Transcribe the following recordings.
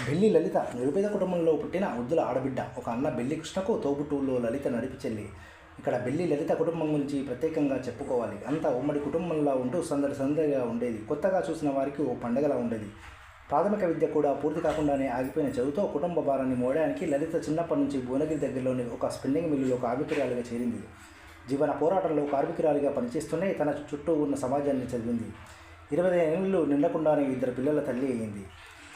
Belly లలిత నిరుపేద కుటుంబంలో పుట్టిన వృద్ధుల ఆడబిడ్డ ఒక అన్న బెల్లి కృష్ణకు తోబుట్టువుల్లో లలిత నడిపి చెల్లి. ఇక్కడ బెల్లి లలిత కుటుంబం గురించి ప్రత్యేకంగా చెప్పుకోవాలి. అంతా ఉమ్మడి కుటుంబంలా ఉంటూ సందడి సందడిగా ఉండేది. కొత్తగా చూసిన వారికి ఓ పండగలా ఉండేది. ప్రాథమిక విద్య కూడా పూర్తి కాకుండానే ఆగిపోయిన చదువుతో కుటుంబ భారాన్ని మోయడానికి లలిత చిన్నప్పటి నుంచి భువనగిరి దగ్గరలోని ఒక స్పిన్నింగ్ మిల్లులో కార్మికురాలుగా చేరింది. జీవన పోరాటంలో కార్మికురాలిగా పనిచేస్తూనే తన చుట్టూ ఉన్న సమాజాన్ని చదివింది. ఇరవై ఏళ్ళు నిండకుండానే ఇద్దరు పిల్లల తల్లి అయ్యింది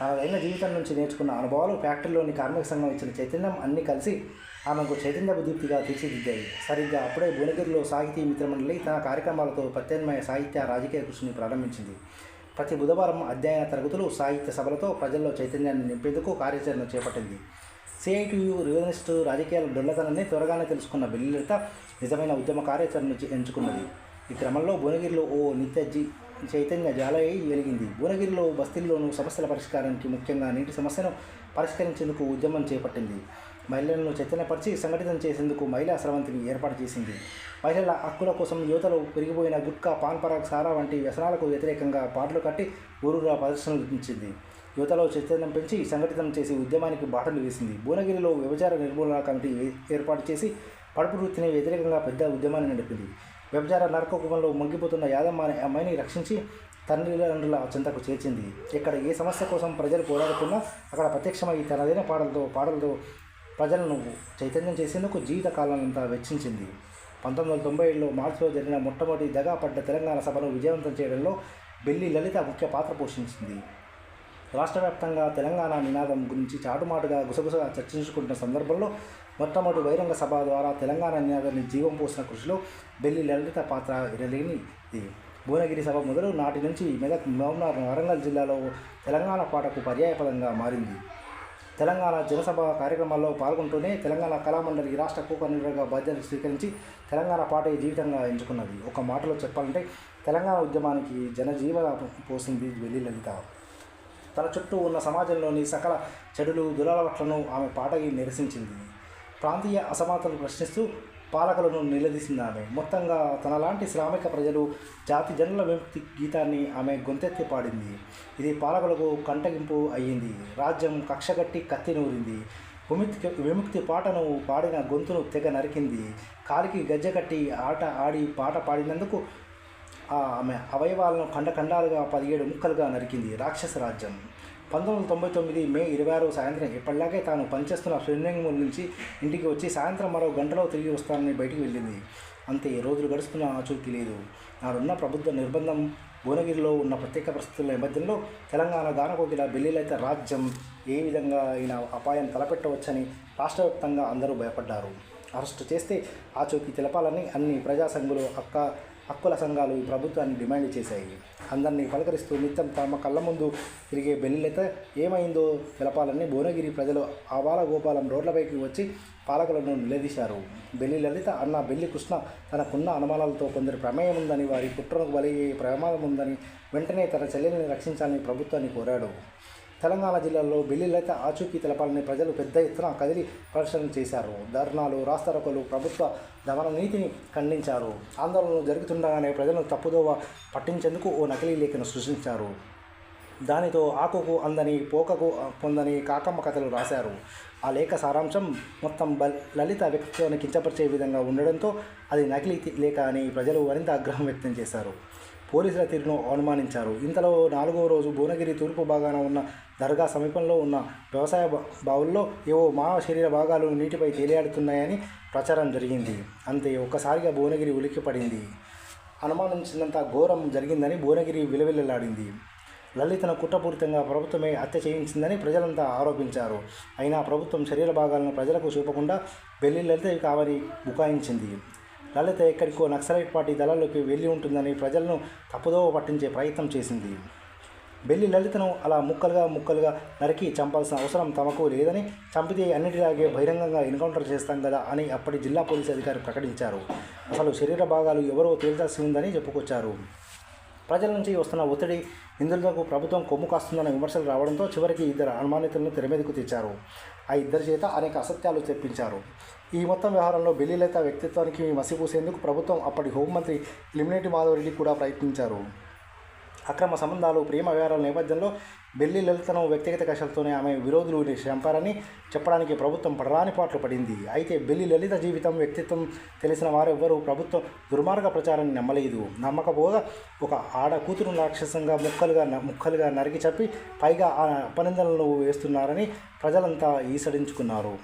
తనదైన జీవితం నుంచి నేర్చుకున్న అనుభవాలు ఫ్యాక్టరీలోని కార్మిక సంఘం ఇచ్చిన చైతన్యం అన్నీ కలిసి ఆమెకు చైతన్య బుద్ధిగా తీర్చిదిద్దాయి. సరిగ్గా అప్పుడే భువనగిరిలో సాహితీ మిత్రమండలి తన కార్యక్రమాలతో ప్రత్యామ్నాయ సాహిత్య రాజకీయ కృషిని ప్రారంభించింది. ప్రతి బుధవారం అధ్యయన తరగతులు సాహిత్య సభలతో ప్రజల్లో చైతన్యాన్ని నింపేందుకు కార్యాచరణ చేపట్టింది. సిఐటియు రివనిస్టు రాజకీయాల డొల్లతనాన్ని త్వరగానే తెలుసుకున్న బెల్లిలత నిజమైన ఉద్యమ కార్యాచరణ ఎంచుకున్నది. ఈ క్రమంలో భువనగిరిలో ఓ నిత్య జీ చైతన్య జాలయ్య వెలిగింది. భువనగిరిలో బస్తీల్లోనూ సమస్యల పరిష్కారానికి ముఖ్యంగా నీటి సమస్యను పరిష్కరించేందుకు ఉద్యమం చేపట్టింది. మహిళలను చైతన్యపరిచి సంఘటితం చేసేందుకు మహిళా స్రవంతిని ఏర్పాటు చేసింది. మహిళల హక్కుల కోసం యువతలో పెరిగిపోయిన గుట్కా పాన్ పరాగ్ సారా వంటి వ్యసనాలకు వ్యతిరేకంగా పాటలు కట్టి ఊరూరా ప్రదర్శనలు నిర్మించింది. యువతలో చైతన్యం పెంచి సంఘటితం చేసి ఉద్యమానికి బాటలు వేసింది. భువనగిరిలో వ్యభిచార నిర్మూలన కమిటీ ఏర్పాటు చేసి పడుపు వృత్తిని వ్యతిరేకంగా పెద్ద ఉద్యమాన్ని నడిపింది. వ్యభిచార నరకకుమంలో ముంగిపోతున్న యాదమ్మ అనే అమ్మాయిని రక్షించి తల్లిదండ్రుల చింతకు చేర్చింది. ఇక్కడ ఏ సమస్య కోసం ప్రజలు పోరాడుతున్నా అక్కడ ప్రత్యక్షమై తనదైన పాటలతో పాటలతో ప్రజలను చైతన్యం చేసేందుకు జీవిత కాలానంతా వెచ్చించింది. పంతొమ్మిది వందల తొంభై ఏడులో మార్చిలో జరిగిన మొట్టమొదటి దగా పడ్డ తెలంగాణ సభను విజయవంతం చేయడంలో బెల్లి లలిత ముఖ్య పాత్ర పోషించింది. రాష్ట్ర వ్యాప్తంగా తెలంగాణ నినాదం గురించి చాటుమాటుగా గుసగుసగా చర్చించుకుంటున్న సందర్భంలో మొట్టమొదటి బహిరంగ సభ ద్వారా తెలంగాణ నినాదాన్ని జీవం పోసిన కృషిలో బెల్లి లలిత పాత్ర విరలేనిది భువనగిరి సభ మొదలు నాటి నుంచి మెదక్ మహబూబ్నగర్ వరంగల్ జిల్లాలో తెలంగాణ పాటకు పర్యాయపదంగా మారింది. తెలంగాణ జనసభ కార్యక్రమాల్లో పాల్గొంటూనే తెలంగాణ కళామండలి రాష్ట్ర కో బాధ్యతలు స్వీకరించి తెలంగాణ పాటే జీవితంగా ఎంచుకున్నది. ఒక మాటలో చెప్పాలంటే తెలంగాణ ఉద్యమానికి జనజీవన పోసింది వెల్లి లలిత. తన చుట్టూ ఉన్న సమాజంలోని సకల చెడులు దురలవట్లను ఆమె పాటకి నిరసించింది. ప్రాంతీయ అసమానతలు ప్రశ్నిస్తూ పాలకులను నిలదీసింది ఆమె. మొత్తంగా తనలాంటి శ్రామిక ప్రజలు జాతి జనుల విముక్తి గీతాన్ని ఆమె గొంతెత్తి పాడింది. ఇది పాలకులకు కంటగింపు అయ్యింది. రాజ్యం కక్షగట్టి కత్తి నూరింది. విముక్తి విముక్తి పాటను పాడిన గొంతును తెగ నరికింది. కాలికి గజ్జె కట్టి ఆట ఆడి పాట పాడినందుకు ఆమె అవయవాలను ఖండఖండాలుగా పదిహేడు ముక్కలుగా నరికింది రాక్షస రాజ్యం. పంతొమ్మిది వందల తొంభై తొమ్మిది మే ఇరవై ఆరు సాయంత్రం ఎప్పటిలాగే తాను పనిచేస్తున్న స్విమ్మింగ్ పూల్ నుంచి ఇంటికి వచ్చి సాయంత్రం మరో గంటలో తిరిగి వస్తానని బయటికి వెళ్ళింది. అంతే రోజులు గడుస్తున్న ఆచూకీ లేదు. నాడున్న ప్రభుత్వ నిర్బంధం భువనగిరిలో ఉన్న ప్రత్యేక పరిస్థితుల నేపథ్యంలో తెలంగాణ గానకోకిల బెల్లిలైతే రాజ్యం ఏ విధంగా అయినా అపాయం తలపెట్టవచ్చని రాష్ట్ర వ్యాప్తంగా అందరూ భయపడ్డారు. అరెస్టు చేస్తే ఆచూకీ తెలపాలని అన్ని ప్రజా సంఘులు అక్క హక్కుల సంఘాలు ఈ ప్రభుత్వాన్ని డిమాండ్ చేశాయి. అందరినీ పలకరిస్తూ నిత్యం తమ కళ్ళ ముందు తిరిగే బెల్లిలత ఏమైందో తెలపాలని భువనగిరి ప్రజలు ఆవాల గోపాలం రోడ్లపైకి వచ్చి పాలకులను నిలదీశారు. బెల్లి లలిత అన్న బెల్లి కృష్ణ తనకున్న అనుమానాలతో కొందరు ప్రమేయం ఉందని వారి కుట్రకు బలయ్యే ప్రమాదం ఉందని వెంటనే తన చెల్లెల్ని రక్షించాలని ప్రభుత్వాన్ని కోరాడు. తెలంగాణ జిల్లాలో బిల్లులైతే ఆచూకీ తెలపాలని ప్రజలు పెద్ద ఎత్తున కదిలి ప్రదర్శనలు చేశారు. ధర్నాలు రాస్తారోకలు ప్రభుత్వ దమన నీతిని ఖండించారు. ఆందోళనలు జరుగుతుండగానే ప్రజలను తప్పుదోవ పట్టించేందుకు ఓ నకిలీ లేఖను సృష్టించారు. దానితో ఆకుకు అందని పోకకు పొందని కాకమ్మ కథలు రాశారు. ఆ లేఖ సారాంశం మొత్తం బల్ లలిత వ్యక్తిత్వాన్ని కించపరిచే విధంగా ఉండడంతో అది నకిలీ లేఖ అని ప్రజలు మరింత ఆగ్రహం వ్యక్తం చేశారు. పోలీసుల తీరును అవమానించారు ఇంతలో నాలుగో రోజు భువనగిరి తూర్పు భాగాన ఉన్న దర్గా సమీపంలో ఉన్న వ్యవసాయ బావుల్లో ఏవో మానవ శరీర భాగాలు నీటిపై తేలియాడుతున్నాయని ప్రచారం జరిగింది. అంతే ఒక్కసారిగా భువనగిరి ఉలిక్కిపడింది. అనుమానించినంత ఘోరం జరిగిందని భువనగిరి విలవిల్లలాడింది. లలితను కుట్రపూరితంగా ప్రభుత్వమే హత్య చేయించిందని ప్రజలంతా ఆరోపించారు. అయినా ప్రభుత్వం శరీర భాగాలను ప్రజలకు చూపకుండా బెల్లి లలిత కావని బుకాయించింది. లలిత ఎక్కడికో నక్సలైట్ పార్టీ దళాల్లోకి వెళ్ళి ఉంటుందని ప్రజలను తప్పుదోవ పట్టించే ప్రయత్నం చేసింది. బెల్లి లలితను అలా ముక్కలుగా ముక్కలుగా నరికి చంపాల్సిన అవసరం తమకు లేదని చంపితే అన్నిటిలాగే బహిరంగంగా ఎన్కౌంటర్ చేస్తాం కదా అని అప్పటి జిల్లా పోలీసు అధికారి ప్రకటించారు. అసలు శరీర భాగాలు ఎవరో తేల్చాల్సి ఉందని చెప్పుకొచ్చారు. ప్రజల నుంచి వస్తున్న ఒత్తిడి నిందితులకు ప్రభుత్వం కొమ్ము కాస్తుందన్న విమర్శలు రావడంతో చివరికి ఇద్దరు అనుమానితులను తెరమీదకు తెచ్చారు ఆ ఇద్దరి చేత అనేక అసత్యాలు తెప్పించారు. ఈ మొత్తం వ్యవహారంలో బెల్లిలత వ్యక్తిత్వానికి మసిపూసేందుకు ప్రభుత్వం అప్పటి హోంమంత్రి లిమినేటి మాధవరెడ్డి కూడా ప్రయత్నించారు. అక్రమ సంబంధాలు ప్రేమ వ్యవహారాల నేపథ్యంలో బెల్లి లలితను వ్యక్తిగత కషాలతోనే ఆమె విరోధులు చంపారని చెప్పడానికి ప్రభుత్వం పడరాని పాటలు పడింది. అయితే బెల్లి లలిత జీవితం వ్యక్తిత్వం తెలిసిన వారెవ్వరూ ప్రభుత్వం దుర్మార్గ ప్రచారాన్ని నమ్మలేదు. నమ్మకపోగా ఒక ఆడ కూతురు రాక్షసంగా ముక్కలుగా ముక్కలుగా నరికి చెప్పి పైగా ఆ అపనిందలను వేస్తున్నారని ప్రజలంతా ఈసడించుకున్నారు.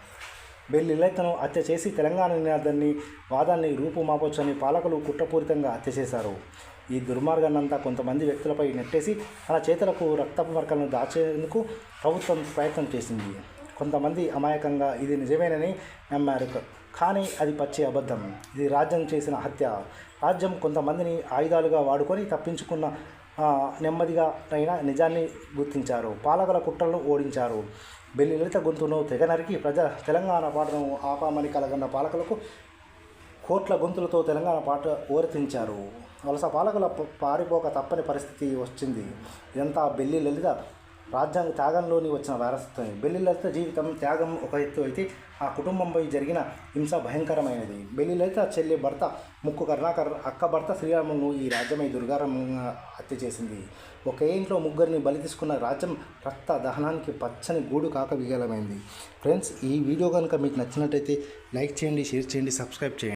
బెల్లి లలితను హత్య చేసి తెలంగాణ నినాదాన్ని వాదాన్ని రూపుమాపొచ్చని పాలకులు కుట్రపూరితంగా హత్య చేశారు. ఈ దుర్మార్గాన్నంతా కొంతమంది వ్యక్తులపై నెట్టేసి తన చేతులకు రక్తపు మరకలను దాచేందుకు ప్రభుత్వం ప్రయత్నం చేసింది. కొంతమంది అమాయకంగా ఇది నిజమేనని నమ్మారు. కానీ అది పచ్చి అబద్ధం. ఇది రాజ్యం చేసిన హత్య. రాజ్యం కొంతమందిని ఆయుధాలుగా వాడుకొని తప్పించుకున్న నెమ్మదిగా అయినా నిజాన్ని గుర్తించారు. పాలకుల కుట్రలను ఓడించారు. బెల్లి లలిత గొంతును తెగ నరికి ప్రజ తెలంగాణ పాటను ఆపామని కలగన్న పాలకులకు కోట్ల గొంతులతో తెలంగాణ పాట ఓరతించారు వలస పాలకుల పారిపోక తప్పని పరిస్థితి వచ్చింది. ఇదంతా బెల్లి లలిత రాజ్యాంగ త్యాగంలోని వచ్చిన వారసత్వం బెల్లిలలిత జీవితం త్యాగం ఒక ఎత్తు అయితే ఆ కుటుంబంపై జరిగిన హింస భయంకరమైనది. బెల్లిలలిత చెల్లి భర్త ముక్కు కరుణాకర్ అక్క భర్త శ్రీరామును ఈ రాజ్యమై దుర్గారంగా హత్య చేసింది. ఒకే ఇంట్లో ముగ్గురిని బలి తీసుకున్న రాజ్యం రక్త దహనానికి పచ్చని గూడు కాక విగలమైంది ఫ్రెండ్స్ ఈ వీడియో కనుక మీకు నచ్చినట్టయితే లైక్ చేయండి షేర్ చేయండి సబ్స్క్రైబ్ చేయండి.